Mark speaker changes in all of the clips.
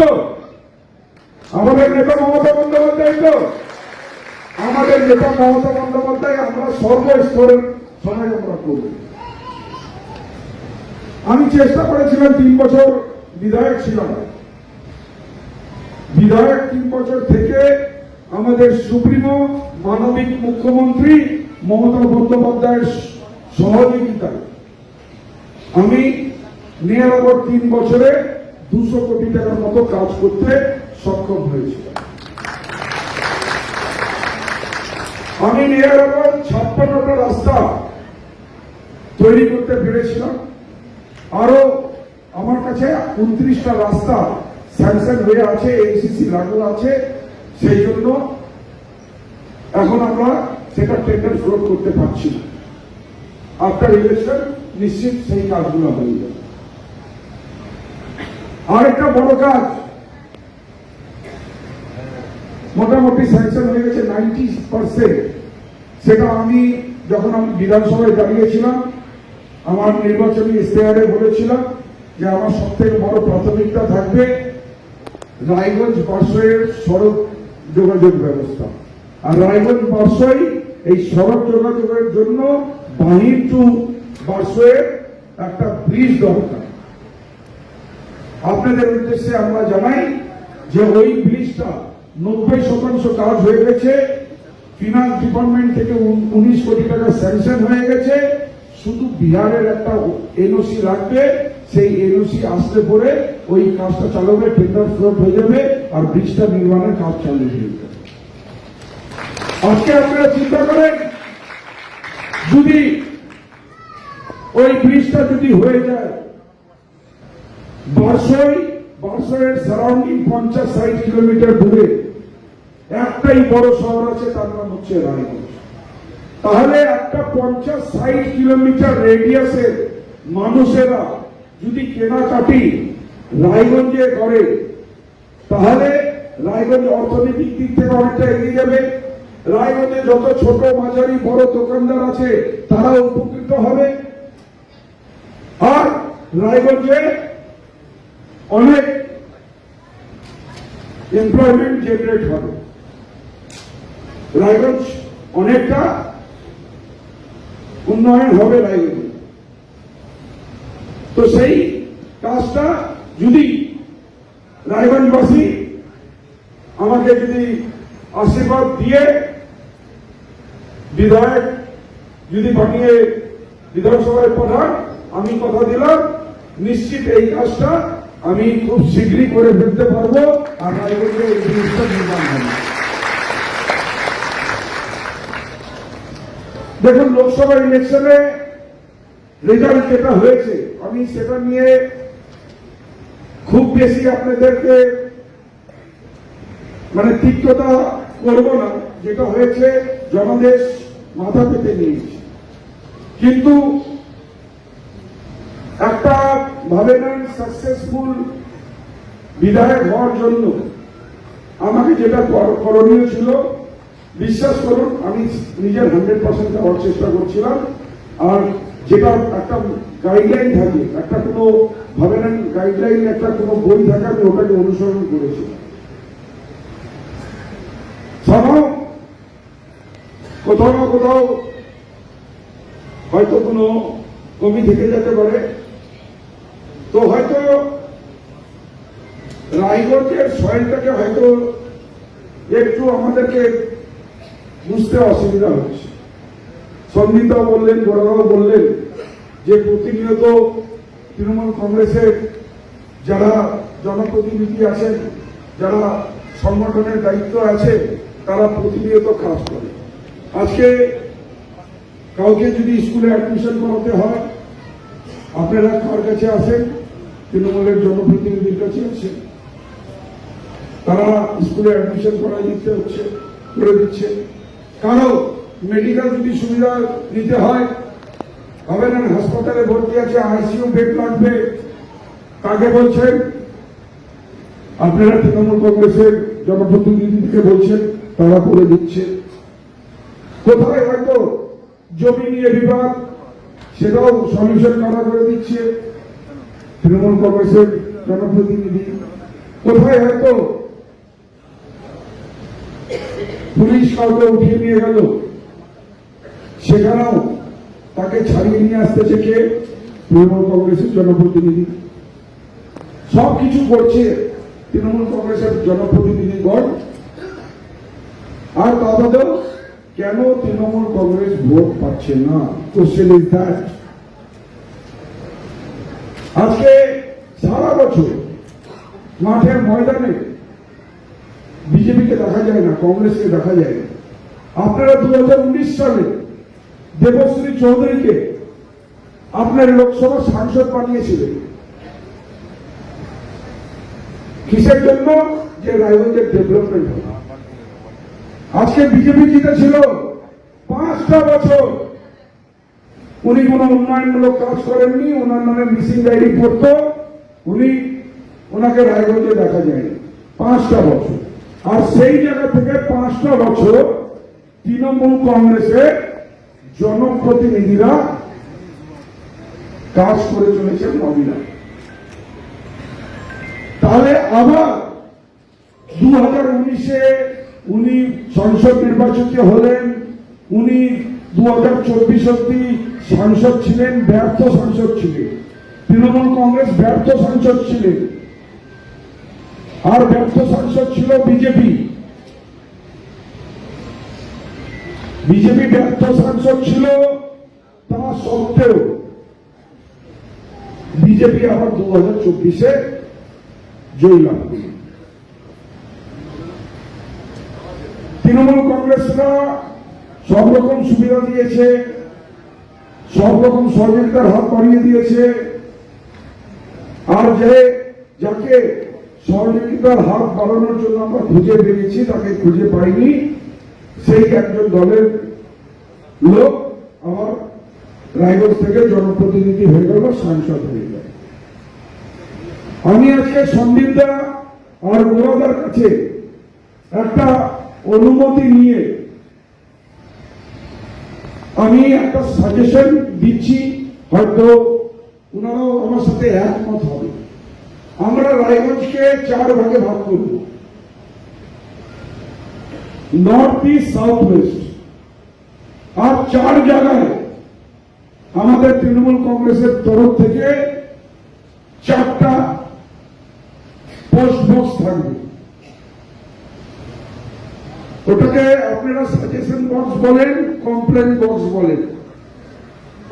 Speaker 1: তো আমাদের নেতা মমতা বন্দ্যোপাধ্যায় তো। আমাদের নেতা মমতা বন্দ্যোপাধ্যায় আমরা সর্বস্তরের সবাই আমরা করব। আমি চেষ্টা করেছিলাম তিন বছর বিধায়ক ছিলাম। বিধায়ক তিন বছর থেকে আমাদের সুপ্রিমো মানবিক মুখ্যমন্ত্রী মমতা বন্দ্যোপাধ্যায়ের সহযোগিতায়। আমি অ্যাবাউট তিন বছরে দুশো কোটি টাকার মতো কাজ করতে সক্ষম হয়েছি। আমি নিয়ার অ্যাবাউট ছাপ্পান্নটা রাস্তা তৈরি করতে পেরেছিলাম। আরও আমার কাছে উনত্রিশটা রাস্তা স্যাংশন হয়ে আছে এনসিসি লাগু আছে, সেই জন্য এখন আমরা সেটা টেন্ডার ফ্লোট করতে পারছি না। আফটার ইলেকশন নিশ্চিত সেই কাজগুলো হয়ে যাবে। আরেকটা বড় কাজ। মোটামুটি স্যাংশন হয়ে গেছে নাইনটি পার্সেন্ট সেটা আমি যখন আমি বিধানসভায় দাঁড়িয়েছিলাম, আমার নির্বাচনী ইস্তেহারে বলেছিলাম যে আমার সব থেকে বড় প্রাথমিকতা থাকবে রায়গঞ্জ বারসয়ের সড়ক যোগাযোগ ব্যবস্থা। আর রায়গঞ্জ বারসই এই সড়ক যোগাযোগের জন্য বাহির টু বারসয়ের একটা ব্রিজ দরকার। আপনাদের উদ্দেশ্যে আমরা জানাই যে ওই ব্রিজটা নব্বই শতাংশ কাজ হয়ে গেছে। ফিনান্স ডিপার্টমেন্ট থেকে উনিশ কোটি টাকা স্যাংশন হয়ে গেছে। শুধু বিহারের একটা এনওসি লাগবে, সেই এনওসি আসতে পরে ওই কাজটা চালু হবে টেন্ডার ফ্লোট হয়ে যাবে আর ব্রিজটা নির্মাণের কাজ চালু হয়ে যাবে আজকে আপনারা চিন্তা করেন, যদি ওই ব্রিজটা যদি হয়ে যায় বারসই বারসয়ের সারাউন্ডিং পঞ্চাশ ষাট কিলোমিটার দূরে একটাই বড় শহর আছে, তার নাম হচ্ছে রায়গঞ্জ। তাহলে একটা পঞ্চাশ ষাট কিলোমিটার রেডিয়াসের মানুষেরা যদি কেনাকাটি রায়গঞ্জে করে, তাহলে রায়গঞ্জ অর্থনৈতিক দিক থেকে অনেকটা এগিয়ে যাবে। রায়গঞ্জে যত ছোট মাঝারি বড় দোকানদার আছে তারা উপকৃত হবে। আর রায়গঞ্জে অনেক এমপ্লয়মেন্ট জেনারেট হবে। রায়গঞ্জ অনেকটা উন্নয়ন হবে রায়গঞ্জে। তো সেই কাজটা যদি রায়গঞ্জবাসী আমাকে যদি আশীর্বাদ দিয়ে বিধায়ক যদি বানিয়ে বিধানসভায় পাঠান, আমি কথা দিলাম, নিশ্চিত এই কাজটা আমি খুব শীঘ্রই করে ফেলতে পারব দেখুন, লোকসভা ইলেকশনে রেজাল্ট যেটা হয়েছে, আমি সেটা নিয়ে খুব বেশি আপনাদেরকে মানে তিক্ততা করব না। যেটা হয়েছে, জনদেশ মাথা পেতে নিয়েছে। কিন্তু একটা ভাবে নেন সাকসেসফুল বিধায়ক হওয়ার জন্য আমাকে যেটা করণীয় ছিল, বিশ্বাস করুন, আমি নিজের হান্ড্রেড পার্সেন্ট দেওয়ার চেষ্টা করছিলাম। আর যেটা একটা গাইডলাইন থাকে, একটা কোনো ভাবে নেন গাইডলাইন একটা কোনো বই থাকে, আমি ওটাকে অনুসরণ করেছিলাম কোথাও না কোথাও হয়তো কোনো কমি থেকে যেতে পারে। তো হয়তো রায়গঞ্জের সয়েলটাকে হয়তো একটু আমাদেরকে বুঝতে অসুবিধা হচ্ছে। সন্দীপরাও বললেন বড়রাও বললেন যে প্রতিনিয়ত তৃণমূল কংগ্রেসের যারা জনপ্রতিনিধি আছেন, যারা সংগঠনের দায়িত্ব আছে, তারা প্রতিনিয়ত কাজ করে। আজকে কাউকে যদি স্কুলে অ্যাডমিশন করাতে হয় আপনারা কার কাছে আসেন তৃণমূলের জনপ্রতিনিধির কাছে আসেন তারা স্কুলে অ্যাডমিশন করা দিতে হচ্ছে, করে দিচ্ছে। কারও মেডিকেল যদি সুবিধা নিতে হয়, হবে না, হাসপাতালে ভর্তি আছে আইসিইউ বেড লাগবে। কাকে বলছেন? আপনারা তৃণমূল কংগ্রেসের জনপ্রতিনিধিকে বলছেন, তারা করে দিচ্ছে। কোথায় হয়তো জমি নিয়ে বিবাদ সেটাও সলিউশন করা করে দিচ্ছে? তৃণমূল কংগ্রেসের জনপ্রতিনিধি। কোথায় হয়তো পুলিশ কাউকে উঠিয়ে নিয়ে গেল? সেখানেও তাকে ছাড়িয়ে নিয়ে আসতেছে কে? তৃণমূল কংগ্রেসের জনপ্রতিনিধি। সব কিছু করছে তৃণমূল কংগ্রেসের জনপ্রতিনিধিগণ। আর তা কেন তৃণমূল কংগ্রেস ভোট পাচ্ছে না? কোশ্চেন ইজ দ্যাট আজকে সারা বছর মাঠের ময়দানে বিজেপিকে দেখা যায় না, কংগ্রেসকে দেখা যায় না। আপনারা দু হাজার উনিশ সালে দেবশ্রী চৌধুরীকে আপনার লোকসভা সাংসদ বানিয়েছিলেন। কিসের জন্য? যে রায়গঞ্জের ডেভেলপমেন্ট হবে আজকে বিজেপি জিতেছিল পাঁচটা বছর। উনি কোন উন্নয়নমূলক কাজ করেননি ওনার নামে মিসিং ডায়েরি পড়তো। উনি ওনাকে রায়গঞ্জে দেখা যায়নি। পাঁচটা বছর। আর সেই জায়গা থেকে পাঁচটা বছর তৃণমূল কংগ্রেসের জনপ্রতিনিধিরা কাজ করে চলেছেন মহিলা তাহলে আবার দু হাজার উনিশে উনি সংসদ নির্বাচিত হলেন, উনি দু হাজার চব্বিশ অব্দি সাংসদ ছিলেন, ব্যর্থ সাংসদ ছিলেন। তৃণমূল কংগ্রেস ব্যর্থ সাংসদ ছিলেন। আর ব্যর্থ সাংসদ ছিল বিজেপি। বিজেপি ব্যর্থ সাংসদ ছিল তা সত্ত্বেও বিজেপি আবার দু হাজার চব্বিশে জয়লাভ করল তৃণমূল কংগ্রেসরা সব রকম সুবিধা দিয়েছে, সব রকম সহযোগিতার হাত বাড়িয়ে দিয়েছে। আর যে, যাকে সহযোগিতার হাত বাড়ানোর জন্য আমরা খুঁজে বেরিয়েছি, তাকে খুঁজে পাইনি, সেই একজন দলের লোক আমার রায়গঞ্জ থেকে জনপ্রতিনিধি হয়ে গেল, সাংসদ হয়ে গেল। আমি আজকে সন্দীপদা আর গোলাদার কাছে একটা অনুমতি নিয়ে আমি একটা সাজেশন দিচ্ছি, হয়তো ওনারাও আমার সাথে একমত হবে। আমরা রায়গঞ্জকে চার ভাগে ভাগ করব। নর্থ ইস্ট সাউথ ওয়েস্ট আর চার জায়গায় আমাদের তৃণমূল কংগ্রেসের তরফ থেকে চারটা পোস্ট বক্স থাকবে। ওটাকে আপনারা সাজেশন বক্স বলেন কমপ্লেন বক্স বলেন।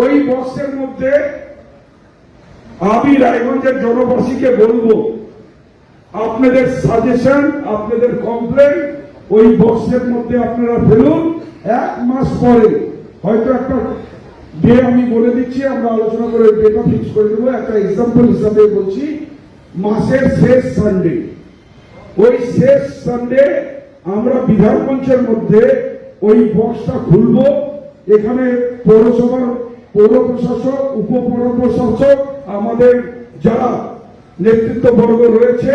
Speaker 1: ওই বক্সের মধ্যে আমি রায়গঞ্জের জনবাসীকে বলব, আপনাদের সাজেশন আপনাদের কমপ্লেন ওই বক্সের মধ্যে আপনারা ফেলুন, এক মাস পরে। হয়তো একটা ডে আমি বলে দিচ্ছি, আমরা আলোচনা করে ডেটা ফিক্স করে দেবো। একটা এক্সাম্পল হিসাবে বলছি, মাসের শেষ সানডে ওই শেষ সানডে আমরা বিধান মঞ্চের মধ্যে ওই বক্সটা খুলবো। এখানে পৌরসভার পৌর প্রশাসক উপপৌর প্রশাসক আমাদের যারা নেতৃত্ববর্গ রয়েছে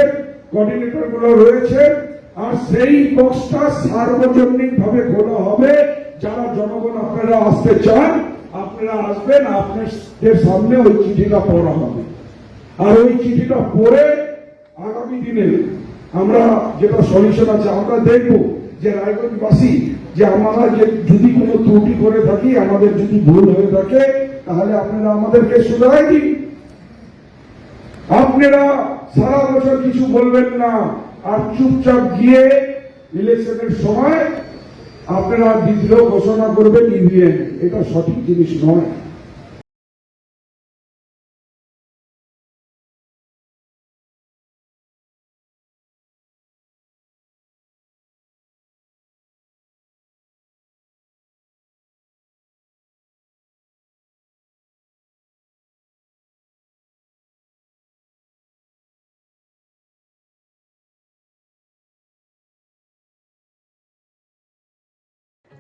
Speaker 1: কোঅর্ডিনেটরগুলো রয়েছে, আর সেই বক্সটা সার্বজনীন ভাবে খোলা হবে। যারা জনগণ আপনারা আসতে চান, আপনারা আসবেন, আপনাদের সামনে ওই চিঠিটা পড়া হবে। আর ওই চিঠিটা পড়ে আগামী দিনে আমরা যেটা সলিউশন আছে, আমরা দেখব যে রায়গঞ্জবাসী যে আমরা যে যদি কোনো ত্রুটি করে থাকি, আমাদের যদি ভুল হয়ে থাকে, তাহলে আপনারা আমাদেরকে শুধরাই দিন। আপনারা সারা বছর কিছু বলবেন না, আর চুপচাপ গিয়ে ইলেকশনের সময় আপনারা বিদ্রোহ ঘোষণা করবেন ইভিএম এটা সঠিক জিনিস নয়।